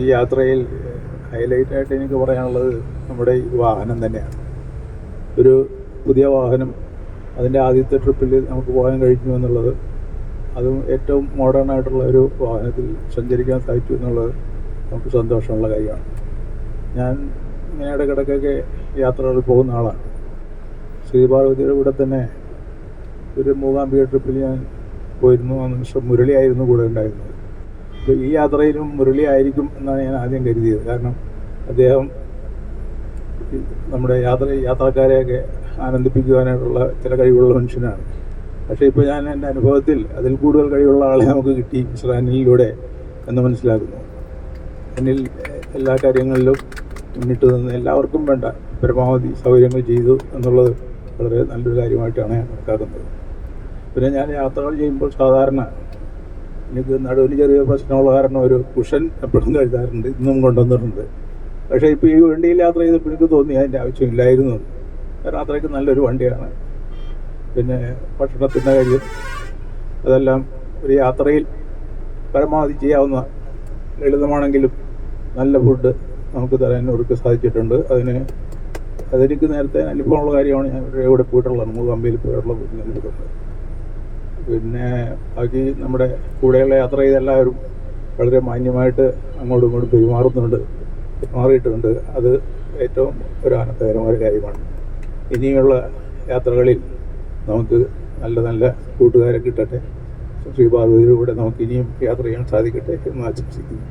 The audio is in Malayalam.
ഈ യാത്രയിൽ ഹൈലൈറ്റ് ആയിട്ട് എനിക്ക് പറയാനുള്ളത് നമ്മുടെ ഈ വാഹനം തന്നെയാണ്. ഒരു പുതിയ വാഹനം അതിന്റെ ആദ്യത്തെ ട്രിപ്പിൽ നമുക്ക് പോകാൻ കഴിഞ്ഞു എന്നുള്ളത് അതും ഏറ്റവും മോഡേൺ ആയിട്ടുള്ള ഒരു വാഹനത്തിൽ സഞ്ചരിക്കാൻ സാധിച്ചു എന്നുള്ളത് നമുക്ക് സന്തോഷമുള്ള കാര്യമാണ്. ഞാൻ ഇങ്ങനെ ഇടയ്ക്കിടയ്ക്കൊക്കെ യാത്രകൾ പോകുന്ന ആളാണ്. ശ്രീപാർവതിയുടെ കൂടെ തന്നെ ഒരു മൂകാംബിക ട്രിപ്പിൽ ഞാൻ പോയിരുന്നു. അന്ന് മുരളിയായിരുന്നു കൂടെ ഉണ്ടായിരുന്നത്. അപ്പോൾ ഈ യാത്രയിലും മുരളി ആയിരിക്കും എന്നാണ് ഞാൻ ആദ്യം കരുതിയത്. കാരണം അദ്ദേഹം നമ്മുടെ യാത്ര യാത്രക്കാരെയൊക്കെ ആനന്ദിപ്പിക്കുവാനായിട്ടുള്ള ചില കഴിവുള്ള മനുഷ്യനാണ്. പക്ഷേ ഇപ്പോൾ ഞാൻ എന്റെ അനുഭവത്തിൽ അതിൽ കൂടുതൽ കഴിവുള്ള ആളെ നമുക്ക് കിട്ടി മിസ്റ്റർ അനിലിലൂടെ എന്ന് മനസ്സിലാക്കുന്നു. അനിൽ എല്ലാ കാര്യങ്ങളിലും മുന്നിട്ട് നിന്ന് എല്ലാവർക്കും വേണ്ട പരമാവധി സൗകര്യങ്ങൾ ചെയ്തു എന്നുള്ളത് വളരെ നല്ലൊരു കാര്യമായിട്ടാണ് ഞാൻ കണക്കാക്കുന്നത്. പിന്നെ ഞാൻ യാത്രകൾ ചെയ്യുമ്പോൾ സാധാരണ എനിക്ക് നടുവിന് ചെറിയ പ്രശ്നമുള്ള കാരണം ഒരു കുഷൻ എപ്പോഴും കഴുതാറുണ്ട് ഇന്നും കൊണ്ടുവന്നിട്ടുണ്ട്. പക്ഷേ ഇപ്പോൾ ഈ വണ്ടിയിൽ യാത്ര ചെയ്തപ്പോൾ എനിക്ക് തോന്നി അതിന്റെ ആവശ്യമില്ലായിരുന്നു. കാരണം അത്രയ്ക്ക് നല്ലൊരു വണ്ടിയാണ്. പിന്നെ ഭക്ഷണത്തിന്റെ കാര്യം അതെല്ലാം ഒരു യാത്രയിൽ പരമാവധി ചെയ്യാവുന്ന ലളിതമാണെങ്കിലും നല്ല ഫുഡ് നമുക്ക് തരാൻ അവർക്ക് സാധിച്ചിട്ടുണ്ട്. അതിന് അതെനിക്ക് നേരത്തെ അനുഭവമുള്ള കാര്യമാണ്. ഞാൻ ഇവിടെ പോയിട്ടുള്ളത് പോയിട്ടുള്ളത്? കമ്പനിയിൽ പോയിട്ടുള്ള അനുഭവമുണ്ട് പിന്നെ ബാക്കി നമ്മുടെ കൂടെയുള്ള യാത്ര ചെയ്ത എല്ലാവരും വളരെ മാന്യമായിട്ട് അങ്ങോട്ടും ഇങ്ങോട്ടും പെരുമാറുന്നുണ്ട്. പെരുമാറിയിട്ടുണ്ട്. അത് ഏറ്റവും ഒരു ആനന്ദകരമായ കാര്യമാണ്. ഇനിയുള്ള യാത്രകളിൽ നമുക്ക് നല്ല നല്ല കൂട്ടുകാരെ കിട്ടട്ടെ. ശ്രീ നമുക്ക് ഇനിയും യാത്ര ചെയ്യാൻ സാധിക്കട്ടെ എന്ന് ആശംസിക്കുന്നു.